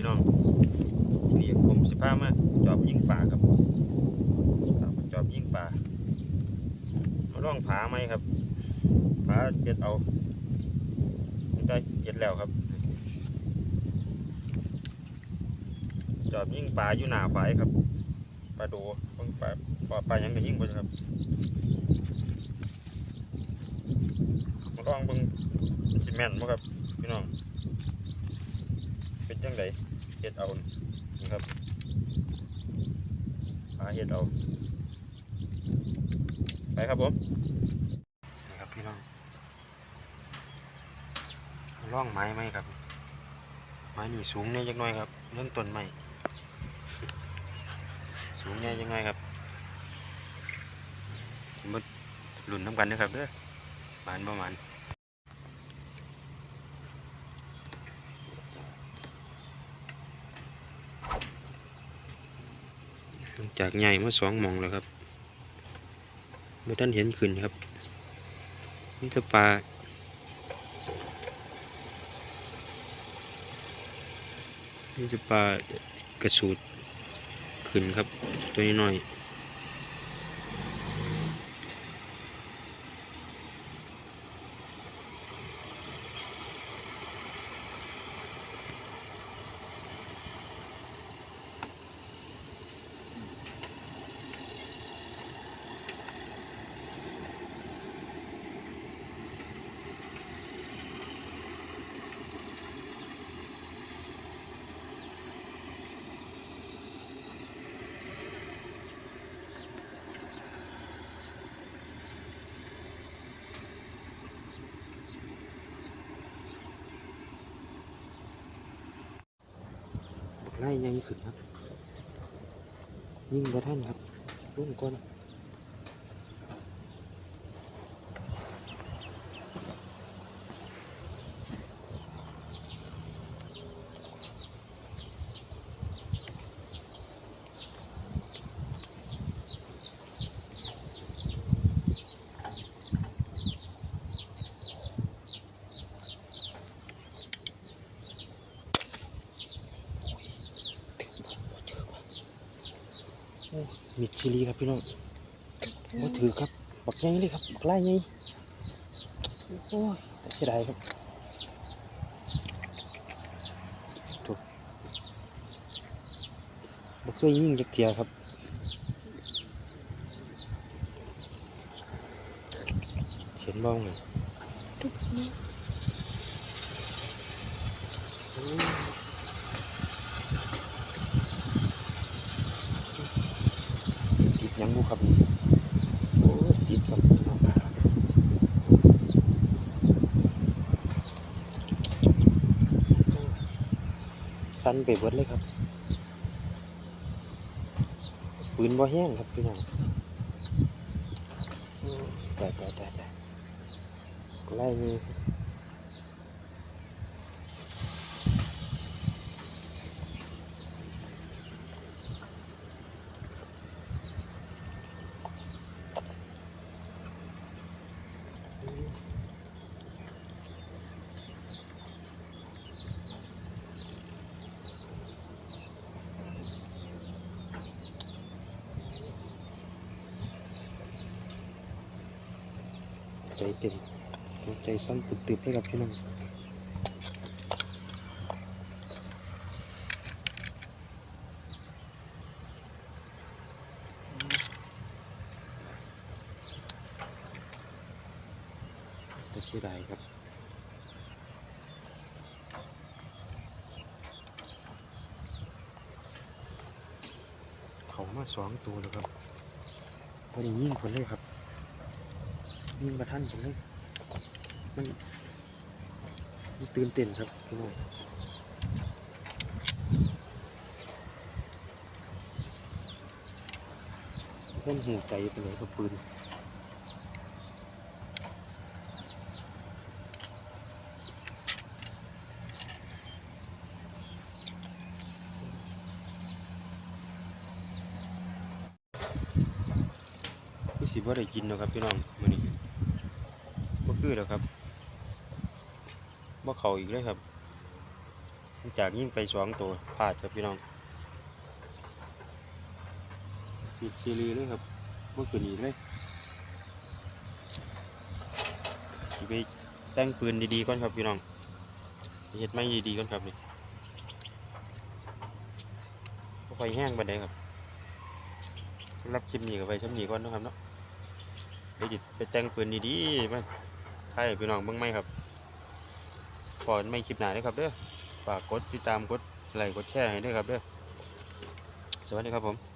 พี่น้องนี่ผมสิพามาจอบยิงป่าครับจอบยิงป่ามาล่องผาไหมครับผาเจ็ดเอาได้เจ็ดแล้วครับ จอบยิงป่าอยู่หนาฝายครับปลาดเบิ่งปลาปลาปลายังก็ยิงไปครับมาลองเบิ่งมันสิแม่นบ่ครับพี่น้อง จังไดเฮ็ดเอานี่ครับปลาเฮ็ดเอาไปครับผมนี่ครับพี่น้องมาล่องไม้ไหมครับ ไม้นี่สูงเนี่ยจักหน่อยครับเรื่องต้นไม้สูงเนี่ยยังไงครับมาหลุนน้ำกันนะครับเด้อหมานประมาณ จากใหญ่มาสองมองแล้วครับเมื่อท่านเห็นขึ้นครับนี่จะปลานี่จะปลากระสูดขึ้นครับ ตัวนี้หน่อย บัก ไล่ยังขึ้นครับ ยิ่งกว่าท่านครับรุ่นก่อน มิดชิลีครับพี่น้องมาถือครับบักไงเลยครับบักไล่ไงโอ้ยแต่เสียดายครับถูกบ่เคยยิงจักเทียครับเห็นบ้างเลยติดห ยังบุครับโอ้ยติดครับพี่น้องสั้นไปเบิดเลยครับปืนบ่แห้งครับพี่น้องโอ้ยแต่แต่แต่แต่ไล่มี ใจเต็มหัวใจสั้นตึบๆเลยครับพี่น้องจะเสียดครับเขามาสองตัวแล้วครับพอดียิ่งคนเลยครับ ยิ่งมาท่านผมเลยมันมันตื่นเต้นครับพี่น้องเล่นหูใจไปเลยกับปืนสิบ่ได้กินเนาะครับพี่น้องมื้อนี้ คือแล้วครับบ่เขาอีกเลยครับจากยิ่งไปสองตัวพลาดครับพี่น้องปิดซีรีส์เลยครับเมื่อคืนนี้เลยไปแต่งปืนดีๆก่อนครับพี่น้องเฮ็ดไม่ดีๆก่อนครับนี่บ่ไฟแห้งบันไดครับรับคลิปนี้ก็ไปช่ำนี้ก่อนนะครับเนาะเดี๋ยวจิไปแต่งปืนดีๆมาายให้พี่น้องเบิ่งไหมครับพอไม่คลิปหนาเด้อครับเด้อฝากกดติดตามกดไลค์กดแชร์ให้ด้วยครับเด้อสวัสดีครับผม